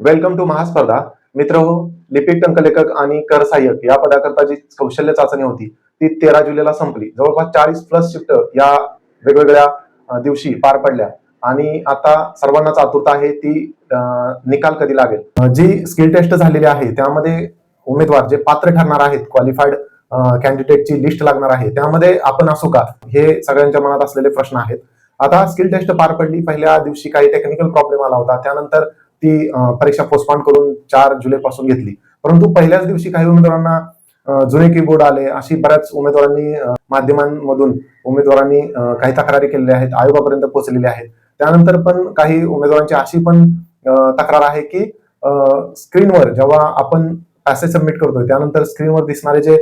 Welcome to महास्पर्धा मित्र हो लिपिक टंकलेखक आणि कर सहाय्यक या पदाकरता जी कौशल्य चाचणी होती ती तेरा जुलैला संपली. जवळपास चाळीस प्लस शिफ्ट या वेगवेगळ्या दिवशी पार पडल्या. आणि आता सर्वांनाच आतुरता आहे ती निकाल कधी लागेल? जी स्किल टेस्ट झालेली आहे त्यामध्ये उमेदवार जे पात्र ठरणार आहेत क्वालिफाईड कॅन्डिडेटची लिस्ट लागणार आहे त्यामध्ये आपण असू का? हे सगळ्यांच्या मनात असलेले प्रश्न आहेत. आता स्किल टेस्ट पार पडली. पहिल्या दिवशी काही टेक्निकल प्रॉब्लेम आला होता. त्यानंतर ती परीक्षा पोस्टपॉन करून चार जुलै पासून घेतली. परंतु पहिल्याच दिवशी काही उमेदवारांना जुने कीबोर्ड आले. अशी बऱ्याच उमेदवारांनी माध्यमांमधून उमेदवारांनी काही तक्रारी केलेल्या आहेत आयोगापर्यंत पोहोचलेल्या आहेत. त्यानंतर पण काही उमेदवारांची अशी पण तक्रार आहे की स्क्रीनवर जेव्हा आपण पॅसेज सबमिट करतोय त्यानंतर स्क्रीनवर दिसणारे जे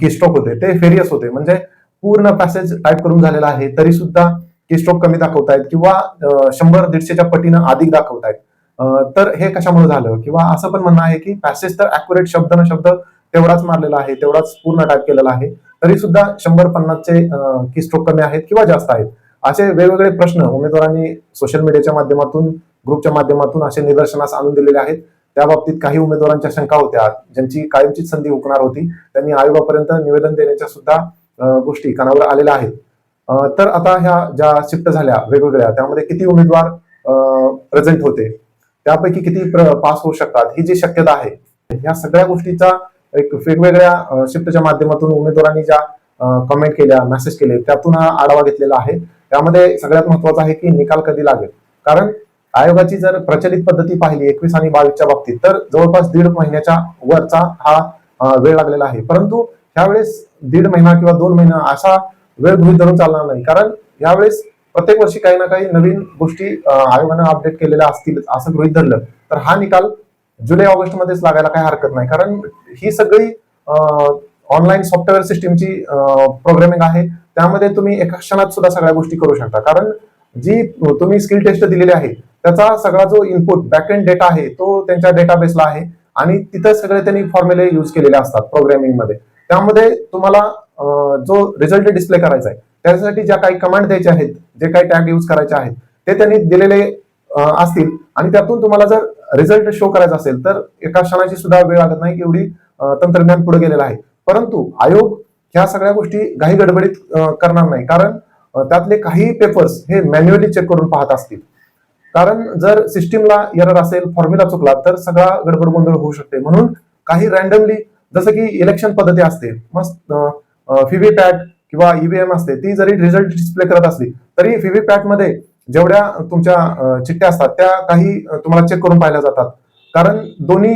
कीस्ट्रोक होते ते फेरियस होते. म्हणजे पूर्ण पॅसेज टाईप करून झालेला आहे तरी सुद्धा कीस्ट्रोक कमी दाखवतायत किंवा शंभर दीडशेच्या पटीनं अधिक दाखवतायत. तर हे कशामुळे झालं? किंवा असं पण म्हणणं आहे की पॅसेज तर अॅक्युरेट शब्द न शब्द तेवढाच मारलेला आहे तेवढाच पूर्ण टाईप केलेला आहे तरी सुद्धा शंभर पन्नासचे की स्ट्रोक कमी आहेत किंवा जास्त आहेत? असे वेगवेगळे प्रश्न उमेदवारांनी सोशल मीडियाच्या माध्यमातून ग्रुपच्या माध्यमातून असे निदर्शनास आणून दिलेले आहेत. त्या बाबतीत काही उमेदवारांच्या शंका होत्या. ज्यांची कायमचीच संधी हुकणार होती त्यांनी आयोगापर्यंत निवेदन देण्याच्या सुद्धा गोष्टी कानावर आलेल्या आहेत. तर आता ह्या ज्या शिफ्ट झाल्या वेगवेगळ्या त्यामध्ये किती उमेदवार प्रेझेंट होते? त्यापैकी किती पास होऊ शकतात? ही जी शक्यता आहे या सगळ्या गोष्टीचा एक वेगवेगळ्या शिफ्टच्या माध्यमातून उमेदवारांनी ज्या कमेंट केल्या मेसेज केले त्यातून हा आढावा घेतलेला आहे. त्यामध्ये सगळ्यात महत्वाचं आहे की निकाल कधी लागेल? कारण आयोगाची जर प्रचलित पद्धती पाहिली एकवीस आणि बावीसच्या बाबतीत तर जवळपास दीड महिन्याच्या वरचा हा वेळ लागलेला आहे. परंतु ह्यावेळेस दीड महिना किंवा दोन महिना असा वेळ गृहित धरून चालणार नाही. कारण यावेळेस प्रत्येक वर्षी काही ना काही नवीन गोष्टी आयोगानं अपडेट केलेल्या असतील असं गृहित धरलं. तर हा निकाल जुलै ऑगस्ट मध्येच लागायला काही हरकत नाही. कारण ही सगळी ऑनलाईन सॉफ्टवेअर सिस्टीमची प्रोग्रामिंग आहे. त्यामध्ये तुम्ही एका क्षणात सुद्धा सगळ्या गोष्टी करू शकता. कारण जी तुम्ही स्किल टेस्ट दिलेली आहे त्याचा सगळा जो इनपुट बॅकएंड डेटा आहे तो त्यांच्या डेटाबेसला आहे. आणि तिथं सगळे त्यांनी फॉर्म्युले युज केलेले असतात प्रोग्रामिंगमध्ये. त्यामध्ये तुम्हाला जो रिझल्ट डिस्प्ले करायचा आहे त्यासाठी ज्या काही कमांड द्यायचे आहेत जे काही टॅग युज करायचे आहेत ते त्यांनी दिलेले असतील. आणि त्यातून तुम्हाला जर रिझल्ट शो करायचा असेल तर एका क्षणाची सुद्धा वेळ लागत नाही एवढी तंत्रज्ञान पुढे गेलेलं आहे. परंतु आयोग ह्या सगळ्या गोष्टी घाई गडबडीत करणार नाही. कारण त्यातले काही पेपर्स हे मॅन्युअली चेक करून पाहत असतील. कारण जर सिस्टीमला एरर असेल फॉर्म्युला चुकला तर सगळा गडबड गोंधळ होऊ शकते. म्हणून काही रॅन्डमली जसं की इलेक्शन पद्धती असते मस्त पॅट किंवा ईव्हीएम असते ती जरी रिझल्ट डिस्प्ले करत असली तरी व्हीव्हीपॅटमध्ये जेवढ्या तुमच्या चिठ्ठ्या असतात त्या काही तुम्हाला चेक करून पाहिल्या जातात. कारण दोन्ही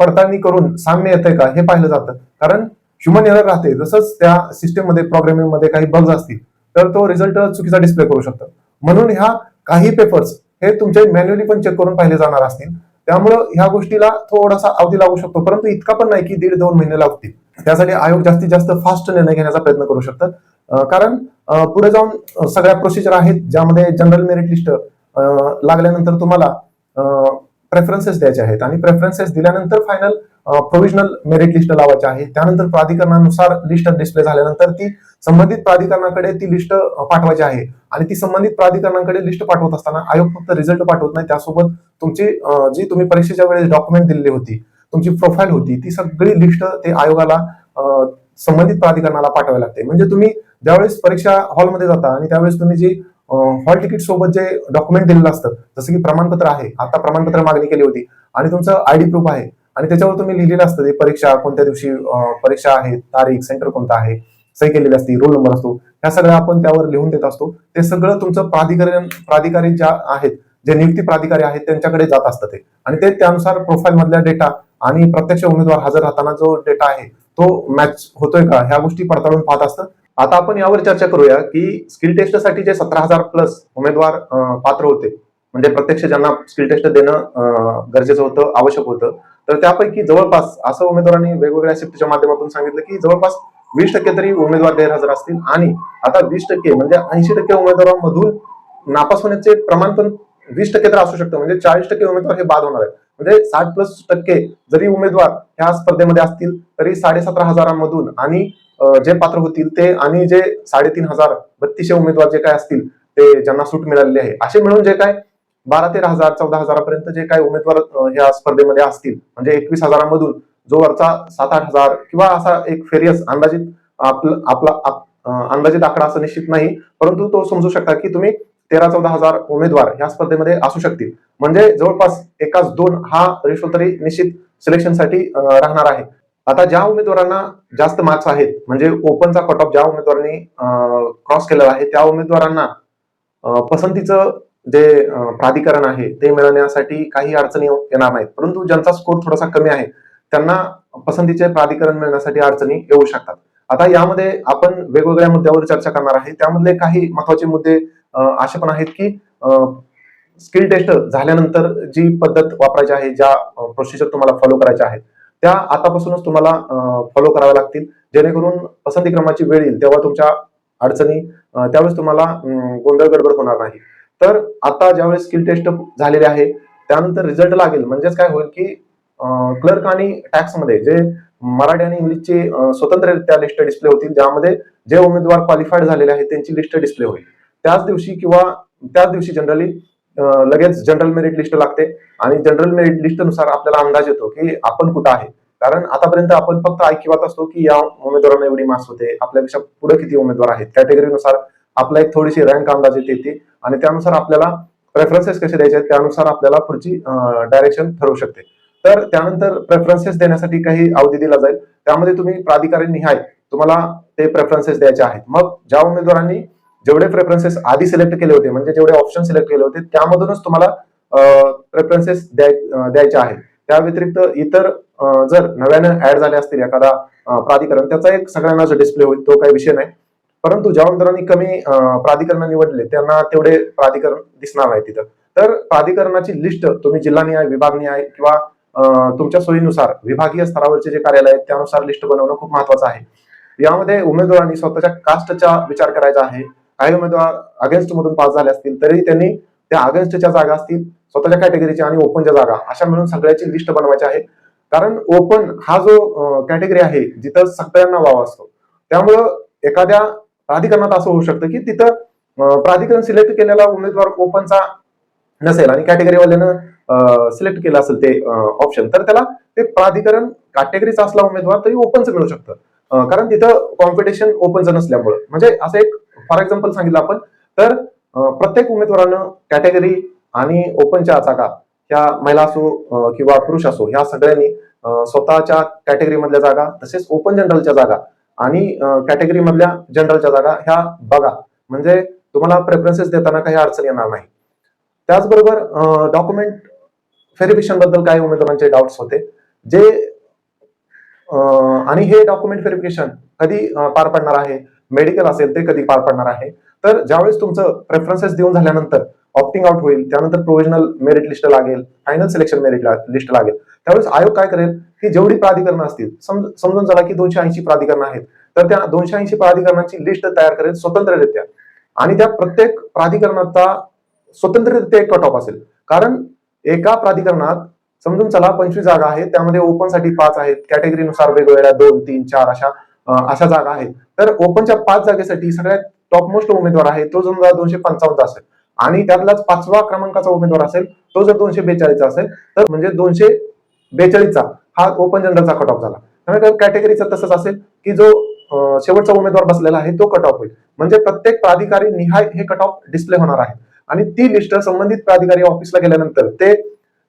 पडताळणी करून साम्य येते का हे पाहिलं जातं. कारण ह्युमन एरर राहते जसंच त्या सिस्टीममध्ये प्रोग्रामिंगमध्ये मध्ये काही बग्स असतील तर तो रिझल्ट चुकीचा डिस्प्ले करू शकतो. म्हणून ह्या काही पेपर्स हे तुमचे मॅन्युअली पण चेक करून पाहिले जाणार असतील. त्यामुळं ह्या गोष्टीला थोडासा अवधी लागू शकतो परंतु इतका पण नाही की दीड दोन महिने लागतील. त्यासाठी आयोग जास्तीत जास्त फास्ट निर्णय घेण्याचा प्रयत्न करू शकतात कारण पुढे जाऊन सगळ्या प्रोसिजर आहेत ज्यामध्ये जनरल मेरिट लिस्ट लागल्यानंतर तुम्हाला प्रेफरन्सेस द्यायचे आहेत. आणि प्रेफरन्सेस दिल्यानंतर फायनल प्रोव्हिजनल मेरिट लिस्ट लावायची आहे. त्यानंतर प्राधिकरणानुसार लिस्ट डिस्प्ले झाल्यानंतर ती संबंधित प्राधिकरणाकडे ती लिस्ट पाठवायची आहे. आणि ती संबंधित प्राधिकरणाकडे लिस्ट पाठवत असताना आयोग फक्त रिझल्ट पाठवत नाही. त्यासोबत तुमची जी तुम्ही परीक्षेच्या वेळेस डॉक्युमेंट दिलेली होती तुमची प्रोफाईल होती ती सगळी लिस्ट ते आयोगाला संबंधित प्राधिकरणाला पाठवावी लागते. म्हणजे तुम्ही ज्यावेळेस परीक्षा हॉलमध्ये जाता आणि त्यावेळेस तुम्ही जी हॉल तिकीट सोबत जे डॉक्युमेंट दिलेलं असतं जसं की प्रमाणपत्र आहे आता प्रमाणपत्र मागणी केली होती आणि तुमचं आय डी प्रूफ आहे आणि त्याच्यावर तुम्ही लिहिलेलं असतं ते परीक्षा कोणत्या दिवशी परीक्षा आहे तारीख सेंटर कोणतं आहे सही केलेली असते रोल नंबर असतो ह्या सगळ्या आपण त्यावर लिहून देत असतो. ते सगळं तुमचं प्राधिकरण प्राधिकारी ज्या आहेत जे नियुक्ती प्राधिकारी आहेत त्यांच्याकडे जात असतं ते. आणि ते त्यानुसार प्रोफाईल मधल्या डेटा आणि प्रत्यक्ष उमेदवार हजर राहताना जो डेटा आहे तो मॅच होतोय का? ह्या गोष्टी पडताळून पाहत असतं. आता आपण यावर चर्चा करूया की स्किल टेस्टसाठी जे सतरा हजार प्लस उमेदवार पात्र होते म्हणजे प्रत्यक्ष ज्यांना स्किल टेस्ट देणं गरजेचं होतं आवश्यक होतं तर त्यापैकी जवळपास असं उमेदवारांनी वेगवेगळ्या शिफ्टच्या माध्यमातून सांगितलं की जवळपास वीस टक्के तरी उमेदवार गैरहजर असतील. आणि आता वीस टक्के म्हणजे ऐंशी टक्के उमेदवारांमधून नापास होण्याचे प्रमाण पण वीस टक्के तर असू शकतं. म्हणजे चाळीस टक्के उमेदवार हे बाद होणार आहेत. म्हणजे साठ प्लस टक्के जरी उमेदवार ह्या स्पर्धेमध्ये असतील तरी साडेसतरा हजारांमधून आणि जे पात्र होतील ते आणि जे साडेतीन हजार बत्तीसशे उमेदवार जे काय असतील ते ज्यांना सूट मिळालेली आहे. असे मिळून जे काय बारा तेरा हजार चौदा हजारापर्यंत जे काही उमेदवार ह्या स्पर्धेमध्ये असतील म्हणजे एकवीस हजारांमधून जो वरचा सात आठ हजार किंवा असा एक फेरियस अंदाजित आपला आपला अंदाजित आकडा असं निश्चित नाही. परंतु तो समजू शकता की तुम्ही तेरा चौदा हजार उमेदवार ह्या स्पर्धेमध्ये असू शकतील. म्हणजे जवळपास एकाच दोन हा रेशो तरी निश्चित सिलेक्शनसाठी राहणार आहे. आता ज्या उमेदवारांना जास्त मार्क्स आहेत म्हणजे ओपनचा कट ऑफ ज्या उमेदवारांनी क्रॉस केलेला आहे त्या उमेदवारांना पसंतीचं जे प्राधिकरण आहे ते मिळवण्यासाठी काही अडचणी येणार नाहीत. परंतु ज्यांचा स्कोर थोडासा कमी आहे त्यांना पसंतीचे प्राधिकरण मिळण्यासाठी अडचणी येऊ शकतात. आता यामध्ये आपण वेगवेगळ्या मुद्द्यावर चर्चा करणार आहे. त्यामधले काही महत्त्वाचे मुद्दे असे पण आहेत की स्किल टेस्ट झाल्यानंतर जी पद्धत वापरायची आहे ज्या प्रोसिजर तुम्हाला फॉलो करायच्या आहेत त्या आतापासूनच तुम्हाला फॉलो कराव्या लागतील. जेणेकरून पसंती क्रमाची वेळ येईल तेव्हा तुमच्या अडचणी त्यावेळेस तुम्हाला गोंधळ गडबड होणार नाही. तर आता ज्यावेळेस स्किल टेस्ट झालेली आहे त्यानंतर रिझल्ट लागेल. म्हणजेच काय होईल की क्लर्क आणि टॅक्समध्ये जे मराठी आणि इंग्लिशचे स्वतंत्ररित्या लिस्ट डिस्प्ले होतील ज्यामध्ये जे उमेदवार क्वालिफाईड झालेले आहेत त्यांची लिस्ट डिस्प्ले होईल. त्याच दिवशी किंवा त्याच दिवशी जनरली लगेच जनरल मेरिट लिस्ट लागते. आणि जनरल मेरिट लिस्टनुसार आपल्याला अंदाज येतो की आपण कुठं आहे. कारण आतापर्यंत आपण फक्त ऐकिवात असतो की या उमेदवारांना एवढी मार्क्स होते. आपल्यापेक्षा पुढे किती उमेदवार आहेत. कॅटेगरीनुसार आपला एक थोडीशी रँक अंदाज येते आणि त्यानुसार आपल्याला प्रेफरन्सेस कसे द्यायचे आहेत त्यानुसार आपल्याला पुढची डायरेक्शन ठरवू शकते. तर त्यानंतर प्रेफरन्सेस देण्यासाठी काही अवधी दिला जाईल. त्यामध्ये तुम्ही प्राधिकारी निहाय तुम्हाला ते प्रेफरन्सेस द्यायचे आहेत. मग ज्या उमेदवारांनी जेवढे प्रेफरन्सेस आधी सिलेक्ट केले होते म्हणजे जेवढे ऑप्शन सिलेक्ट केले होते त्यामधूनच तुम्हाला प्रेफरन्सेस द्यायचे आहेत. त्या व्यतिरिक्त इतर जर नव्यानं ऍड झाले असतील एखादा प्राधिकरण त्याचा एक सगळ्यांना जो डिस्प्ले होईल तो काही विषय नाही. परंतु ज्या उमेदवारांनी कमी प्राधिकरण निवडले त्यांना तेवढे प्राधिकरण दिसणार नाही तिथं. तर प्राधिकरणाची लिस्ट तुम्ही जिल्हानिहाय विभागनिहाय किंवा तुमच्या सोयीनुसार विभागीय स्तरावरचे जे कार्यालय आहेत त्यानुसार लिस्ट बनवणं खूप महत्वाचं आहे. यामध्ये उमेदवारांनी स्वतःच्या कास्टचा विचार करायचा आहे. काही उमेदवार अगेन्स्ट मधून पास झाले असतील. तरी त्यांनी त्या अगेन्स्टच्या जागा असतील स्वतःच्या कॅटेगरीच्या आणि ओपनच्या जागा अशा मिळून सगळ्याची लिस्ट बनवायची आहे. कारण ओपन हा जो कॅटेगरी आहे जिथं सगळ्यांना वाव असतो. त्यामुळं एखाद्या प्राधिकरणात असं होऊ शकतं की तिथं प्राधिकरण सिलेक्ट केलेला उमेदवार ओपनचा नसेल आणि कॅटेगरीवाल्यानं सिलेक्ट केलं असेल ते ऑप्शन तर त्याला ते प्राधिकरण कॅटेगरीचा असला उमेदवार तरी ओपनचं मिळू शकतं. कारण तिथं कॉम्पिटिशन ओपनचं नसल्यामुळं. म्हणजे असं एक फॉर एक्झाम्पल सांगितलं आपण तर प्रत्येक उमेदवारानं कॅटेगरी आणि ओपनच्या जागा ह्या महिला असो किंवा पुरुष असो ह्या सगळ्यांनी स्वतःच्या कॅटेगरी मधल्या जागा तसेच ओपन जनरलच्या जागा आणि कॅटेगरी मधल्या जनरलच्या जागा ह्या बघा. म्हणजे तुम्हाला प्रेफरन्सेस देताना काही अडचण येणार नाही. त्याचबरोबर डॉक्युमेंट व्हेरिफिकेशनबद्दल काही उमेदवारांचे डाऊट्स होते. जे आणि हे डॉक्युमेंट व्हेरिफिकेशन कधी पार पडणार आहे? मेडिकल असेल ते कधी पार पडणार आहे. तर ज्यावेळेस तुमचं प्रेफरन्सेस देऊन झाल्यानंतर ऑप्टिंग आउट होईल त्यानंतर प्रोव्हिजनल मेरिट लिस्ट लागेल फायनल सिलेक्शन मेरिट लिस्ट लागेल. त्यावेळेस आयोग काय करेल की जेवढी प्राधिकरणं असतील समजून चला की दोनशे ऐंशी प्राधिकरणं आहेत. तर त्या दोनशे ऐंशी प्राधिकरणाची लिस्ट तयार करेल स्वतंत्ररित्या. आणि त्या प्रत्येक प्राधिकरणाचा स्वतंत्ररित्या एक कट ऑफ असेल. कारण एका प्राधिकरणात समजून चला पंचवीस जागा आहेत त्यामध्ये ओपनसाठी पाच आहेत. कॅटेगरीनुसार वेगवेगळ्या दोन तीन चार अशा अशा जागा आहेत. तर ओपनच्या पाच जागेसाठी सगळ्यात टॉप मोस्ट उमेदवार आहे तो समजा दोनशे पंचावन्न असेल आणि त्यातलाच पाचवा क्रमांकाचा उमेदवार असेल तो जर दोनशे बेचाळीसचा असेल तर म्हणजे दोनशे बेचाळीसचा हा ओपन जनरलचा कट ऑफ झाला. त्यामुळे कॅटेगरीचा तसंच असेल की जो शेवटचा उमेदवार बसलेला आहे तो कट ऑफ होईल. म्हणजे प्रत्येक प्राधिकारी निहाय हे कट ऑफ डिस्प्ले होणार आहे. आणि ती लिस्ट संबंधित प्राधिकारी ऑफिसला गेल्यानंतर ते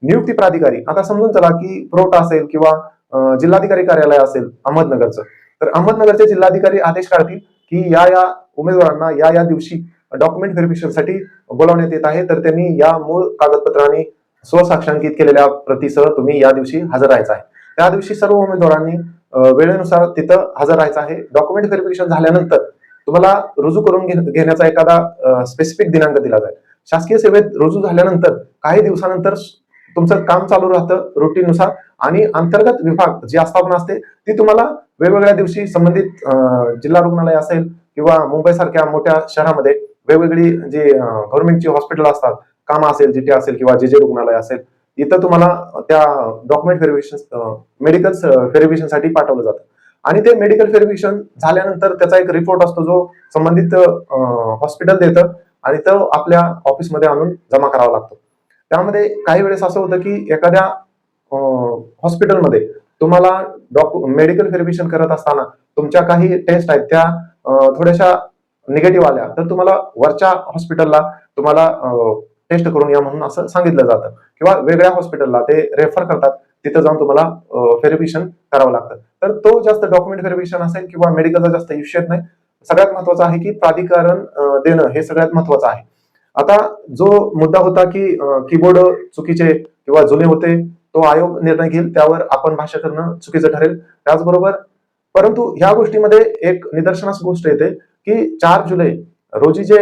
नियुक्ती प्राधिकारी आता समजून चला की प्रोटा असेल किंवा जिल्हाधिकारी कार्यालय असेल अहमदनगरचं तर अहमदनगरचे जिल्हाधिकारी आदेश काढतील की या या उमेदवारांना या या दिवशी डॉक्युमेंट व्हेरिफिकेशनसाठी बोलावण्यात येत आहे. तर त्यांनी या मूळ कागदपत्रांनी स्वसाक्षांकित केलेल्या प्रतीसह तुम्ही या दिवशी हजर राहायचं आहे. त्या दिवशी सर्व उमेदवारांनी वेळेनुसार तिथं हजर राहायचं आहे. डॉक्युमेंट व्हेरिफिकेशन झाल्यानंतर तुम्हाला रुजू करून घे- घेण्याचा एखादा स्पेसिफिक दिनांक दिला जाईल. शासकीय सेवेत रुजू झाल्यानंतर काही दिवसानंतर तुमचं काम चालू राहतं रुटीननुसार आणि अंतर्गत विभाग जी आस्थापना असते ती तुम्हाला वेगवेगळ्या दिवशी संबंधित जिल्हा रुग्णालय असेल किंवा मुंबई सारख्या मोठ्या शहरामध्ये वेगवेगळी जी गव्हर्नमेंटची हॉस्पिटल असतात कामा असेल जीटी असेल किंवा जे जे रुग्णालय असेल इथं तुम्हाला त्या डॉक्युमेंट व्हेरिफिकेशन मेडिकल व्हेरिफिकेशनसाठी पाठवलं जातं. आणि ते मेडिकल व्हेरिफिकेशन झाल्यानंतर त्याचा एक रिपोर्ट असतो जो संबंधित हॉस्पिटल देतं आणि तो आपल्या ऑफिसमध्ये आणून जमा करावा लागतो. त्यामध्ये काही वेळेस असं होतं की एखाद्या हॉस्पिटलमध्ये तुम्हाला डॉक् मेडिकल व्हेरिफिकेशन करत असताना तुमच्या काही टेस्ट आहेत त्या थोड्याशा निगेटिव्ह आल्या तर तुम्हाला वरच्या हॉस्पिटलला तुम्हाला टेस्ट करून या म्हणून असं सांगितलं जातं. किंवा वेगळ्या हॉस्पिटलला ते रेफर करतात तिथं जाऊन तुम्हाला व्हेरिफिकेशन करावं लागतं. तर तो जास्त डॉक्युमेंट व्हेरिफिकेशन असेल किंवा मेडिकलचा जास्त इश्यू येत नाही. सगळ्यात महत्वाचं आहे की प्राधिकरण देणं हे सगळ्यात महत्वाचं आहे. आता जो मुद्दा होता की कीबोर्ड चुकीचे किंवा जुने होते तो आयोग निर्णय घेईल त्यावर आपण भाष्य करणं चुकीचं ठरेल. त्याचबरोबर परंतु ह्या गोष्टीमध्ये एक निदर्शनास गोष्ट येते की चार जुलै रोजी जे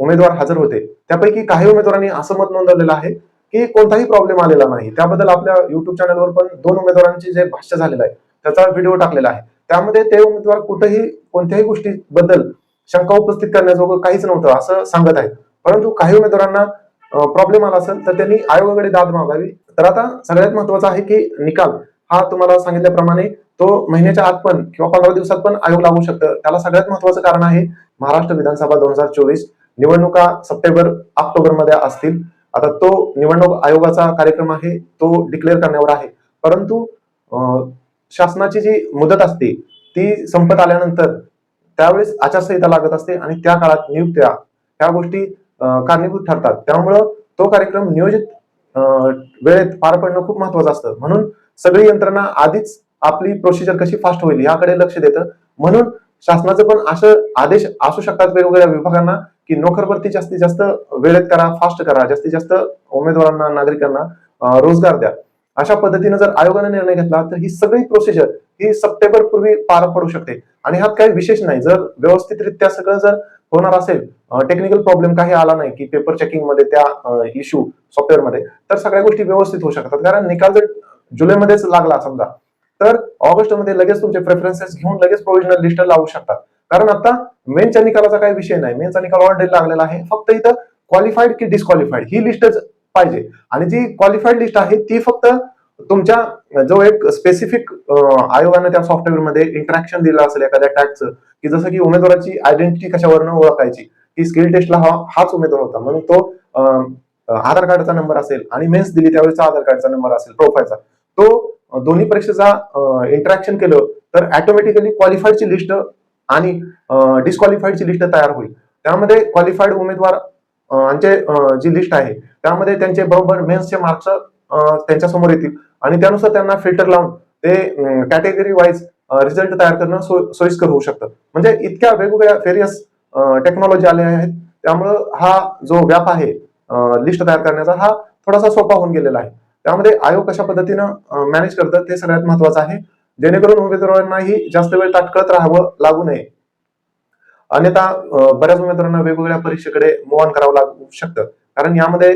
उमेदवार हजर होते त्यापैकी काही उमेदवारांनी असं मत नोंदवलेलं आहे की कोणताही प्रॉब्लेम आलेला नाही. त्याबद्दल आपल्या युट्यूब चॅनलवर पण दोन उमेदवारांचे जे भाष्य झालेलं आहे त्याचा व्हिडिओ टाकलेला आहे. त्यामध्ये ते उमेदवार कुठेही कोणत्याही गोष्टीबद्दल शंका उपस्थित करण्याजोगं काहीच नव्हतं असं सांगत आहेत. परंतु काही उमेदवारांना प्रॉब्लेम आला असेल तर त्यांनी आयोगाकडे दाद मागावी. तर आता सगळ्यात महत्वाचं आहे की निकाल. हा तुम्हाला सांगितल्याप्रमाणे तो महिन्याच्या आत पण किंवा पंधरा दिवसात पण आयोग लागू शकतं. त्याला सगळ्यात महत्वाचं कारण आहे महाराष्ट्र विधानसभा दोन हजार चोवीस. निवडणुका सप्टेंबर ऑक्टोबरमध्ये असतील. आता तो निवडणूक आयोगाचा कार्यक्रम आहे तो डिक्लेअर करण्यावर आहे. परंतु शासनाची जी मुदत असते ती संपत आल्यानंतर त्यावेळेस आचारसंहिता लागत असते आणि त्या काळात नियुक्त्या. ह्या गोष्टी कारणीभूत ठरतात. त्यामुळं तो कार्यक्रम नियोजित वेळेत पार पडणं खूप महत्वाचं असतं. म्हणून सगळी यंत्रणा आधीच आपली प्रोसिजर कशी फास्ट होईल याकडे लक्ष देतं. म्हणून शासनाचं पण असं आदेश असू शकतात वेगवेगळ्या विभागांना की नोकर भरती जास्तीत जास्त वेळेत करा फास्ट करा. जास्तीत जास्त उमेदवारांना नागरिकांना रोजगार द्या. अशा पद्धतीने जर आयोगाने निर्णय घेतला तर ही सगळी प्रोसिजर ही सप्टेंबर पूर्वी पार पडू शकते. आणि ह्यात काही विशेष नाही. जर व्यवस्थितरित्या सगळं जर होणार असेल. टेक्निकल प्रॉब्लेम काही आला नाही की पेपर चेकिंगमध्ये त्या इश्यू सॉफ्टवेअरमध्ये तर सगळ्या गोष्टी व्यवस्थित होऊ शकतात. कारण निकाल जर जुलैमध्येच लागला समजा तर ऑगस्टमध्ये लगेच तुमचे प्रेफरन्सेस घेऊन लगेच प्रोव्हिजनल लिस्ट लावू शकतात. कारण आता मेनच्या निकालाचा काही विषय नाही. मेनचा निकाल ऑलरेडी लागलेला आहे. फक्त इथं क्वालिफाईड की डिस्क्वालिफाईड ही लिस्टच पाहिजे. आणि जी क्वालिफाईड लिस्ट आहे ती फक्त तुमच्या जो एक स्पेसिफिक आयोगाने त्या सॉफ्टवेअरमध्ये इंट्रॅक्शन इंटरॅक्शन दिलं असेल एखाद्या टॅगचं की जसं की उमेदवाराची आयडेंटिटी कशावरनं ओळखायची की स्किल टेस्टला हा हाच उमेदवार होता म्हणून तो आधार कार्डचा नंबर असेल आणि मेन्स दिली त्यावेळेचा आधार कार्डचा नंबर असेल प्रोफाईलचा तो दोन्ही परीक्षेचा इंटरॅक्शन केलं तर ऍटोमॅटिकली क्वालिफाईडची लिस्ट आणि डिस्क्वालिफाईडची लिस्ट तयार होईल. त्यामध्ये क्वालिफाईड उमेदवार यांचे जी लिस्ट आहे त्यामध्ये त्यांचे बरोबर मेन्सचे मार्क्स त्यांच्यासमोर येतील. आणि त्यानुसार त्यांना फिल्टर लावून ते कॅटेगरी वाईज रिझल्ट तयार करणं सोयीस्कर होऊ शकतं. म्हणजे इतक्या वेगवेगळ्या फेरियस टेक्नॉलॉजी आल्या आहेत. त्यामुळं हा जो व्याप आहे लिस्ट तयार करण्याचा हा थोडासा सोपा होऊन गेलेला आहे. त्यामध्ये आयोग कशा पद्धतीनं मॅनेज करतं ते सगळ्यात महत्वाचं आहे. जेणेकरून उमेदवारांनाही जास्त वेळ ताटकळत राहावं लागू नये. अन्यथा बऱ्याच उमेदवारांना वेगवेगळ्या परीक्षेकडे मोहन करावं लागू शकतं. कारण यामध्ये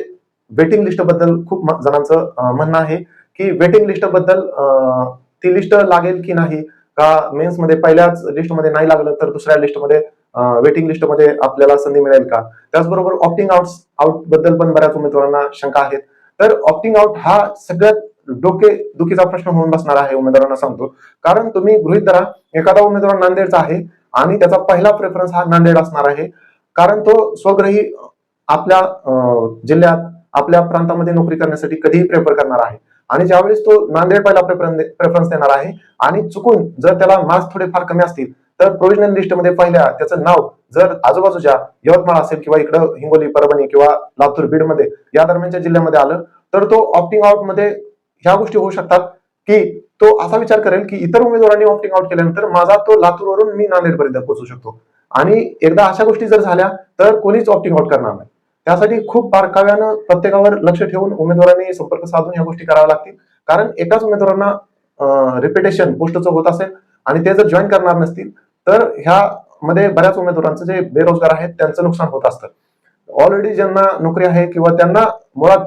वेटिंग लिस्टबद्दल खूप जणांचं म्हणणं आहे की वेटिंग लिस्टबद्दल ती लिस्ट लागेल की नाही? का मेन्समध्ये पहिल्याच लिस्टमध्ये नाही लागलं तर दुसऱ्या लिस्टमध्ये वेटिंग लिस्टमध्ये आपल्याला संधी मिळेल का? त्याचबरोबर ऑप्टिंग आउट आउटबद्दल पण बऱ्याच उमेदवारांना शंका आहेत. तर ऑप्टिंग आउट हा सगळ्यात डोके दुखीचा प्रश्न होऊन बसणार आहे उमेदवारांना सांगतो. कारण तुम्ही गृहित धरा एखादा उमेदवार नांदेडचा आहे आणि त्याचा पहिला प्रेफरन्स हा नांदेड असणार आहे. कारण तो स्वग्रही आपल्या जिल्ह्यात आपल्या प्रांतामध्ये नोकरी करण्यासाठी कधीही प्रेफर करणार आहे. आणि ज्यावेळेस तो नांदेड पहिला प्रेफरन्स देणार आहे आणि चुकून जर त्याला मार्क्स थोडेफार कमी असतील तर प्रोव्हिजनल लिस्टमध्ये पहिल्या त्याचं नाव जर आजूबाजूच्या यवतमाळ असेल किंवा इकडं हिंगोली परभणी किंवा लातूर बीडमध्ये या दरम्यानच्या जिल्ह्यामध्ये आलं तर तो ऑप्टिंग आउटमध्ये ह्या गोष्टी होऊ शकतात की तो असा विचार करेल की इतर उमेदवारांनी ऑप्टिंग आउट केल्यानंतर माझा तो लातूरवरून मी नांदेडपर्यंत पोहोचू शकतो. आणि एकदा अशा गोष्टी जर झाल्या तर कोणीच ऑप्टिंग आउट करणार नाही. त्यासाठी खूप बारकाव्यानं प्रत्येकावर लक्ष ठेवून उमेदवारांनी संपर्क साधून ह्या गोष्टी कराव्या लागतील. कारण एकाच उमेदवारांना रिपिटेशन पोस्टचं होत असेल आणि ते जर जॉईन करणार नसतील तर ह्या मध्ये बऱ्याच उमेदवारांचं जे बेरोजगार आहेत त्यांचं नुकसान होत असतं. ऑलरेडी ज्यांना नोकरी आहे किंवा त्यांना मुळात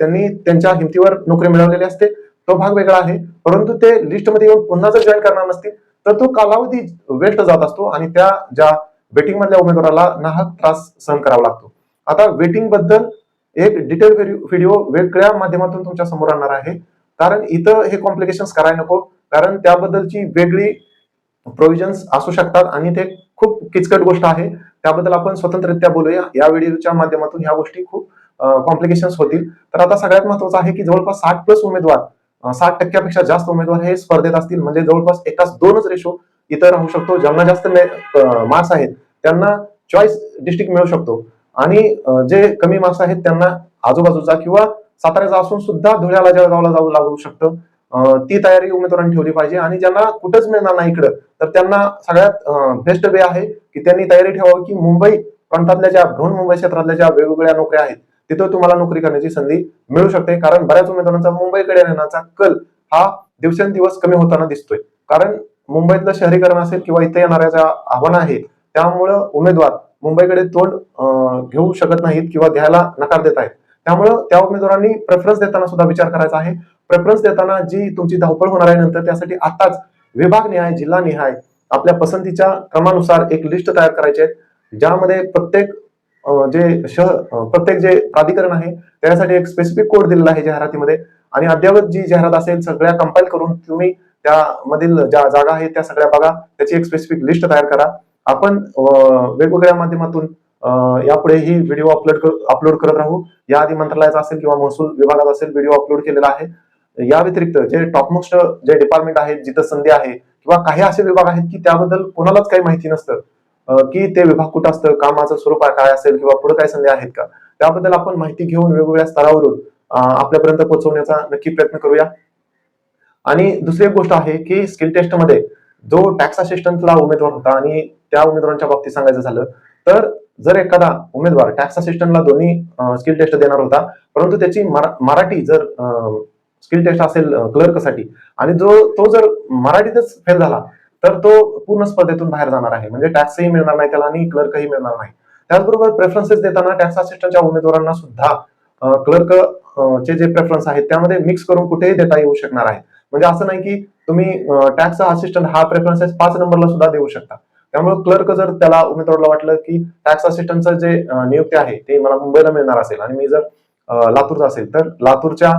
त्यांनी त्यांच्या हिमतीवर नोकरी मिळवलेली असते तो भाग वेगळा आहे. परंतु ते लिस्टमध्ये येऊन पुन्हा जर जॉईन करणार नसतील तर तो कालावधी वेस्ट जात असतो आणि त्या ज्या बेटिंग मधल्या उमेदवाराला नाहक त्रास सहन करावा लागतो. आता वेटिंगबद्दल एक डिटेल व्हिडिओ वेगळ्या माध्यमातून तुमच्यासमोर आणणार आहे. कारण इथं हे कॉम्प्लिकेशन करायला नको. कारण त्याबद्दलची वेगळी प्रोव्हिजन्स असू शकतात आणि ते खूप किचकट गोष्ट आहे. त्याबद्दल आपण स्वतंत्ररित्या बोलूया. या व्हिडिओच्या माध्यमातून ह्या गोष्टी खूप कॉम्प्लिकेशन्स होतील. तर आता सगळ्यात महत्वाचं आहे की जवळपास साठ प्लस उमेदवार साठ टक्क्यापेक्षा जास्त उमेदवार हे स्पर्धेत असतील. म्हणजे जवळपास एकाच दोनच रेशो इथं राहू शकतो. ज्यांना जास्त मार्क्स आहेत त्यांना चॉईस डिस्ट्रिक्ट मिळू शकतो. आणि जे कमी मार्क्स आहेत त्यांना आजूबाजूचा किंवा साताऱ्याचा असून सुद्धा धुळ्याला जळगावला जाऊ लागू शकतं ती तयारी उमेदवारांनी ठेवली पाहिजे आणि ज्यांना कुठंच मिळणार नाही इकडं तर त्यांना सगळ्यात बेस्ट वे आहे की त्यांनी तयारी ठेवावी की मुंबई प्रांतातल्या ज्या बृहन्मुंबई क्षेत्रातल्या ज्या वेगवेगळ्या नोकऱ्या आहेत तिथं तुम्हाला नोकरी करण्याची संधी मिळू शकते. कारण बऱ्याच उमेदवारांचा मुंबईकडे येण्याचा कल हा दिवसेंदिवस कमी होताना दिसतोय. कारण मुंबईतलं शहरीकरण असेल किंवा इथे येणाऱ्या ज्या आव्हानं आहेत त्यामुळं उमेदवार मुंबईकडे तोंड घेऊ शकत नाहीत किंवा घ्यायला नकार देत आहेत. त्यामुळं त्या उमेदवारांनी प्रेफरन्स देताना सुद्धा विचार करायचा आहे. प्रेफरन्स देताना जी तुमची धावपळ होणार आहे नंतर त्यासाठी आताच विभाग निहाय जिल्हा निहाय आपल्या पसंतीच्या क्रमानुसार एक लिस्ट तयार करायची आहे. ज्यामध्ये प्रत्येक जे शहर प्रत्येक जे प्राधिकरण आहे त्यासाठी एक स्पेसिफिक कोड दिलेला आहे जाहिरातीमध्ये. आणि अद्ययावत जी जाहिरात असेल सगळ्या कंपाईल करून तुम्ही त्यामधील ज्या जागा आहेत त्या सगळ्या बघा. त्याची एक स्पेसिफिक लिस्ट तयार करा. आपण वेगवेगळ्या माध्यमातून यापुढे ही व्हिडिओ अपलोड अपलोड करत राहू. याआधी मंत्रालयाचा असेल किंवा महसूल विभागात असेल व्हिडिओ अपलोड केलेला आहे. या व्यतिरिक्त जे टॉपमोस्ट जे डिपार्टमेंट आहेत जिथं संधी आहे किंवा काही असे विभाग आहेत की त्याबद्दल कोणालाच काही माहिती नसतं की ते विभाग कुठं असतं कामाचं स्वरूप काय असेल किंवा पुढे काय संधी आहेत का? त्याबद्दल आपण माहिती घेऊन वेगवेगळ्या स्तरावरून आपल्यापर्यंत पोहोचवण्याचा नक्की प्रयत्न करूया. आणि दुसरी एक गोष्ट आहे की स्किल टेस्टमध्ये जो टॅक्स असिस्टंटला उमेदवार होता आणि त्या उमेदवारांच्या बाबतीत सांगायचं झालं तर जर एखादा उमेदवार टॅक्स असिस्टंटला दोन्ही स्किल टेस्ट देणार होता परंतु त्याची मराठी जर स्किल टेस्ट असेल क्लर्कसाठी आणि जो तो जर मराठीतच फेल झाला तर तो पूर्ण स्पर्धेतून बाहेर जाणार आहे. म्हणजे टॅक्सही मिळणार नाही त्याला आणि क्लर्कही मिळणार नाही. त्याचबरोबर प्रेफरन्सेस देताना टॅक्स असिस्टंटच्या उमेदवारांना सुद्धा क्लर्क चे जे प्रेफरन्स आहेत त्यामध्ये मिक्स करून कुठेही देता येऊ शकणार आहे. म्हणजे असं नाही की तुम्ही टॅक्स असिस्टंट हा प्रेफरन्सेस पाच नंबरला सुद्धा देऊ शकता. त्यामुळे क्लर्क जर त्याला उमेदवाराला वाटलं की टॅक्स असिस्टंटचं जे नियुक्ती आहे ते मला मुंबईला मिळणार असेल आणि मी जर लातूरचा असेल तर लातूरच्या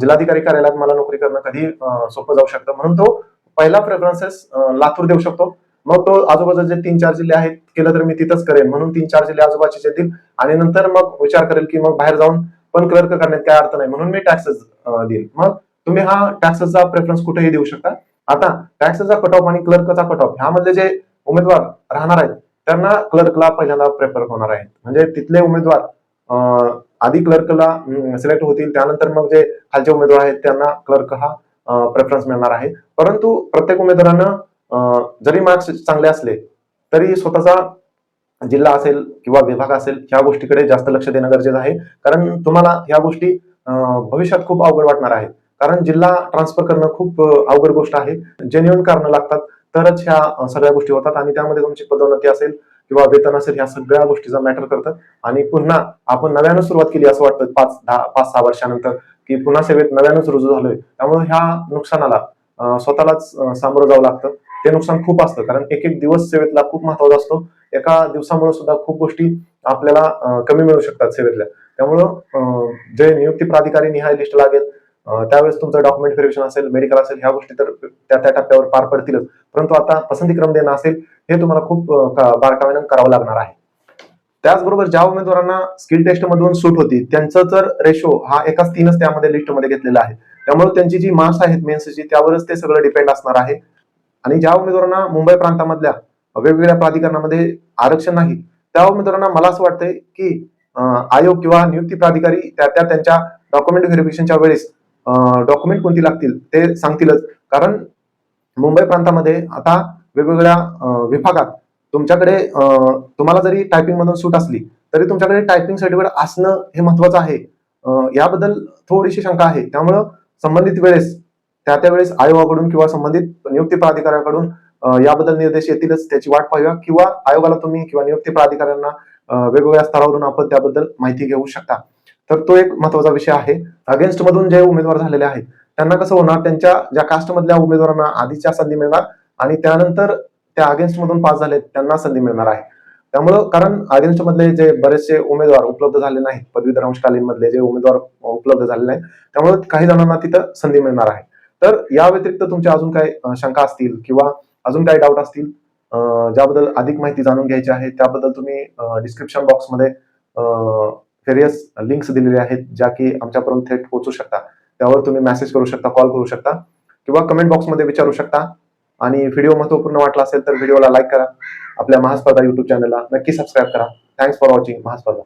जिल्हाधिकारी कार्यालयात मला नोकरी करणं कधी सोपं जाऊ शकतं. म्हणून तो पहिला प्रेफरन्सेस लातूर देऊ शकतो. मग तो आजूबाजूचे तीन चार जिल्हे आहेत केलं तर मी तिथंच करेन. म्हणून तीन चार जिल्हे आजूबाजूचे देतील आणि नंतर मग विचार करेल की मग बाहेर जाऊन पण क्लर्क करण्यात काय अर्थ नाही. म्हणून मी टॅक्सेस देईल मग तुम्ही हा टॅक्सेसचा प्रेफरन्स कुठेही देऊ शकता. आता टॅक्सेसचा कट ऑफ आणि क्लर्कचा कट ऑफ ह्यामधले जे उमेदवार राहणार आहेत. त्यांना क्लर्कला पहिल्यांदा प्रेफर होणार आहेत. म्हणजे तिथले उमेदवार अं, आधी क्लर्कला सिलेक्ट होतील. त्यानंतर मग जे खालचे उमेदवार आहेत त्यांना क्लर्क हा प्रेफरन्स मिळणार आहे. परंतु प्रत्येक उमेदवारानं अं, जरी मार्क्स चांगले असले तरी स्वतःचा जिल्हा असेल किंवा विभाग असेल ह्या गोष्टीकडे जास्त लक्ष देणं गरजेचं आहे. कारण तुम्हाला ह्या गोष्टी अं, भविष्यात खूप अवघड वाटणार आहेत. कारण जिल्हा ट्रान्सफर करणं खूप अवघड गोष्ट आहे. जेन्युन कारणं लागतात. तरच ह्या सगळ्या गोष्टी होतात आणि त्यामध्ये तुमची पदोन्नती असेल किंवा वेतन असेल ह्या सगळ्या गोष्टीचा मॅटर करतात. आणि पुन्हा आपण नव्यानं सुरुवात केली असं वाटतं पाच दहा पाच सहा वर्षानंतर की पुन्हा सेवेत नव्यानंच रुजू झालोय. त्यामुळे ह्या नुकसानाला स्वतःलाच सामोरं जावं लागतं. ते नुकसान खूप असतं कारण एक एक दिवस सेवेतला खूप महत्त्वाचा असतो. एका दिवसामुळे सुद्धा खूप गोष्टी आपल्याला कमी मिळू शकतात सेवेतल्या. त्यामुळं जे नियुक्ती प्राधिकारी निहाय लिस्ट लागेल त्यावेळेस तुमचं डॉक्युमेंट व्हेरिफिकेशन असेल मेडिकल असेल ह्या गोष्टी तर त्या त्या टप्प्यावर पार पडतीलच. परंतु आता पसंतीक्रम देणं असेल हे तुम्हाला खूप बारकाव्यानं करावं लागणार आहे. त्याचबरोबर ज्या उमेदवारांना स्किल टेस्ट मधून सूट होती त्यांचं तर रेशो हा एकाच तीनच त्यामध्ये लिस्टमध्ये घेतलेला आहे. त्यामुळे त्यांची जी मार्क्स आहेत मेन्सची त्यावरच ते सगळं डिपेंड असणार आहे. आणि ज्या उमेदवारांना मुंबई प्रांतामधल्या वेगवेगळ्या प्राधिकरणामध्ये आरक्षण नाही त्या उमेदवारांना मला असं वाटतंय की आयोग किंवा नियुक्ती प्राधिकारी त्या त्या त्यांच्या डॉक्युमेंट व्हेरिफिकेशनच्या वेळेस डॉक्युमेंट कोणती लागतील ते सांगतीलच. कारण मुंबई प्रांतामध्ये आता वेगवेगळ्या विभागात तुमच्याकडे तुम्हाला जरी टायपिंग मधून सूट असली तरी तुमच्याकडे टायपिंग सर्टिफिकेट असणं हे महत्वाचं आहे. याबद्दल थोडीशी शंका आहे. त्यामुळं संबंधित वेळेस त्या त्या वेळेस आयोगाकडून किंवा संबंधित नियुक्ती प्राधिकाऱ्याकडून याबद्दल निर्देश येतीलच त्याची वाट पाहूया. किंवा आयोगाला तुम्ही किंवा नियुक्ती प्राधिकाऱ्यांना वेगवेगळ्या स्तरावरून आपण त्याबद्दल माहिती घेऊ शकता. तर तो एक महत्त्वाचा विषय आहे. अगेन्स्ट मधून जे उमेदवार झालेले आहेत त्यांना कसं होणार? त्यांच्या ज्या कास्टमधल्या उमेदवारांना आधीच्या संधी मिळणार आणि त्यानंतर त्या अगेन्स्ट मधून पास झालेत त्यांना संधी मिळणार आहे. त्यामुळं कारण अगेन्स्ट मधले जे बरेचसे उमेदवार उपलब्ध झाले नाहीत पदवीधर अंशकालीन मधले जे उमेदवार उपलब्ध झाले नाहीत त्यामुळे काही जणांना तिथं संधी मिळणार आहे. तर या व्यतिरिक्त तुमच्या अजून काही शंका असतील किंवा अजून काही डाऊट असतील ज्याबद्दल अधिक माहिती जाणून घ्यायची आहे त्याबद्दल तुम्ही डिस्क्रिप्शन बॉक्समध्ये व्हेरियस लिंक्स दिलेले आहेत ज्या की आमच्यापर्यंत थेट पोहोचू शकता. त्यावर तुम्ही मेसेज करू शकता कॉल करू शकता किंवा कमेंट बॉक्समध्ये विचारू शकता. आणि व्हिडिओ महत्त्वपूर्ण वाटला असेल तर व्हिडिओला लाईक करा. आपल्या महास्पर्धा युट्यूब चॅनलला नक्की सबस्क्राईब करा. Thanks for watching महास्पर्धा.